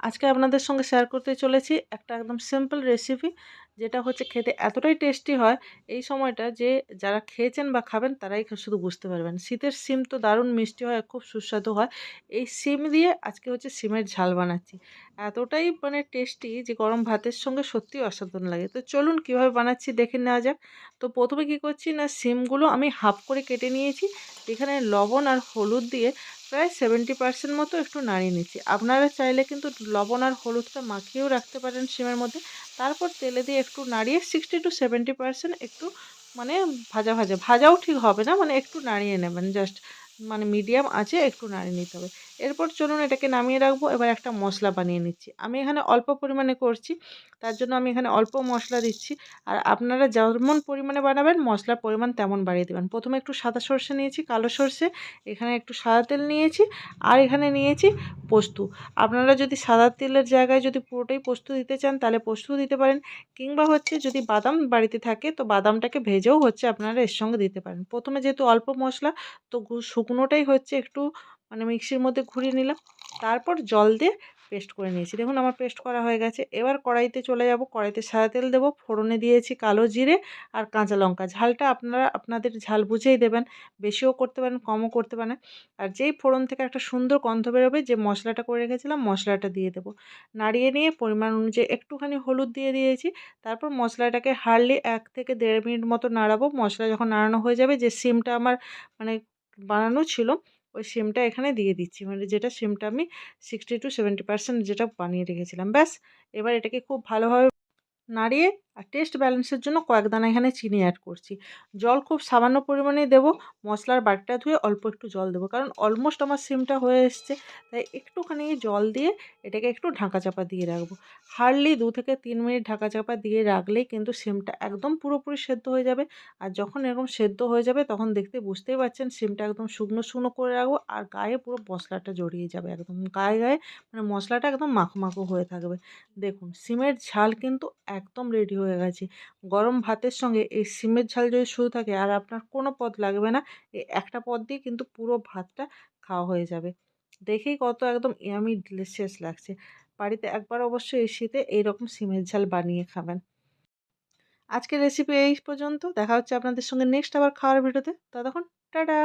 আজকে আপনাদের সঙ্গে শেয়ার করতে চলেছি একটা একদম সিম্পল রেসিপি যেটা হচ্ছে খেতে এতটাই টেস্টি হয় এই সময়টা যে যারা খেয়েছেন বা খাবেন তারাই শুধু বুঝতে পারবেন। শীতের সিম তো দারুণ মিষ্টি হয় খুব সুস্বাদু হয়। এই সিম দিয়ে আজকে হচ্ছে সিমের ঝাল বানাচ্ছি। এতটাই মানে টেস্টি যে গরম ভাতের সঙ্গে সত্যিই অসাধারণ লাগে। তো চলুন কীভাবে বানাচ্ছি দেখে নেওয়া যাক। তো প্রথমে কী করছি না, সিমগুলো আমি হাফ করে কেটে নিয়েছি। এখানে লবণ আর হলুদ দিয়ে প্রায় সেভেন্টি পার্সেন্ট মতো একটু নাড়িয়ে নিচ্ছি। আপনারা চাইলে কিন্তু লবণ আর হলুদটা মাখিয়েও রাখতে পারেন সিমের মধ্যে। তারপর তেলে দিয়ে একটু নাড়িয়ে সিক্সটি টু সেভেন্টি পার্সেন্ট একটু মানে ভাজা ভাজা, ভাজাও ঠিক হবে না মানে একটু নাড়িয়ে নেবেন জাস্ট মানে মিডিয়াম আছে, একটু নাড়িয়ে নিতে হবে। এরপর চলুন এটাকে নামিয়ে রাখব। এবার একটা মশলা বানিয়ে নিচ্ছি। আমি এখানে অল্প পরিমাণে করছি, তার জন্য আমি এখানে অল্প মশলা দিচ্ছি। আর আপনারা যেমন পরিমাণে বানাবেন, মশলার পরিমাণ তেমন বাড়িয়ে দেবেন। প্রথমে একটু সাদা সর্ষে নিয়েছি, কালো সর্ষে, এখানে একটু সাদা তেল নিয়েছি, আর এখানে নিয়েছি পোস্ত। আপনারা যদি সাদা তেলের জায়গায় যদি পুরোটাই পোস্ত দিতে চান, তাহলে পোস্ত দিতে পারেন। কিংবা হচ্ছে যদি বাদাম বাড়িতে থাকে, তো বাদামটাকে ভেজেও হচ্ছে আপনারা এর সঙ্গে দিতে পারেন। প্রথমে যেহেতু অল্প মশলা, তো শুকনোটাই হচ্ছে একটু মানে মিক্সির মধ্যে ঘুরিয়ে নিলাম। তারপর জল দিয়ে পেস্ট করে নিয়েছি। দেখুন আমার পেস্ট করা হয়ে গেছে। এবার কড়াইতে চলে যাব। কড়াইতে সাদা তেল দেবো, ফোড়নে দিয়েছি কালো জিরে আর কাঁচা লঙ্কা। ঝালটা আপনারা, আপনাদের ঝাল বুঝেই দেবেন। বেশিও করতে পারেন, কমও করতে পারেন। আর যেই ফোড়ন থেকে একটা সুন্দর গন্ধ বেরোবে, যে মশলাটা করে রেখেছিলাম, মশলাটা দিয়ে দেবো। নাড়িয়ে নিয়ে পরিমাণ অনুযায়ী একটুখানি হলুদ দিয়ে দিয়েছি। তারপর মশলাটাকে হার্ডলি এক থেকে দেড় মিনিট মতো নাড়াবো। মশলা যখন নাড়ানো হয়ে যাবে, যে সিমটা আমার মানে বানানো ছিল, ওই সিমটা এখানে দিয়ে দিচ্ছি। মানে যেটা সিমটা আমি সিক্সটি টু সেভেন্টি পার্সেন্ট যেটা বানিয়ে রেখেছিলাম। ব্যাস, এবার এটাকে খুব ভালোভাবে নাড়িয়ে আর টেস্ট ব্যালেন্সের জন্য কয়েক দানা এখানে চিনি অ্যাড করছি। জল খুব সামান্য পরিমাণে দেবো, মশলার বাটিটা ধুয়ে অল্প একটু জল দেবো, কারণ অলমোস্ট আমার সিমটা হয়ে এসছে, তাই একটুখানি জল দিয়ে এটাকে একটু ঢাকা চাপা দিয়ে রাখব। হার্ডলি দু থেকে তিন মিনিট ঢাকা চাপা দিয়ে রাখলেই কিন্তু সিমটা একদম পুরোপুরি সেদ্ধ হয়ে যাবে। আর যখন এরকম সেদ্ধ হয়ে যাবে, তখন দেখতে বুঝতেই পারছেন সিমটা একদম শুকনো শুকনো করে রাখব, আর গায়ে পুরো মশলাটা জড়িয়ে যাবে একদম। গায়ে গায়ে মানে মশলাটা একদম মাখো মাখো হয়ে থাকবে। দেখুন সিমের ঝাল কিন্তু একদম রেডি হয়ে গেছে। গরম ভাতের সঙ্গে এই সিমের ঝাল যদি শুরু থাকে আর আপনার কোনো পদ লাগবে না, এই একটা পদ দিয়ে কিন্তু পুরো ভাতটা খাওয়া হয়ে যাবে। দেখেই কত একদম ইয়ামি ডিলিশিয়াস লাগছে। বাড়িতে একবার অবশ্যই এই শীতে এইরকম সিমের ঝাল বানিয়ে খাবেন। আজকের রেসিপি এই পর্যন্ত। দেখা হচ্ছে আপনাদের সঙ্গে নেক্সট আবার খাওয়ার ভিডিওতে ততক্ষণ, টাটা!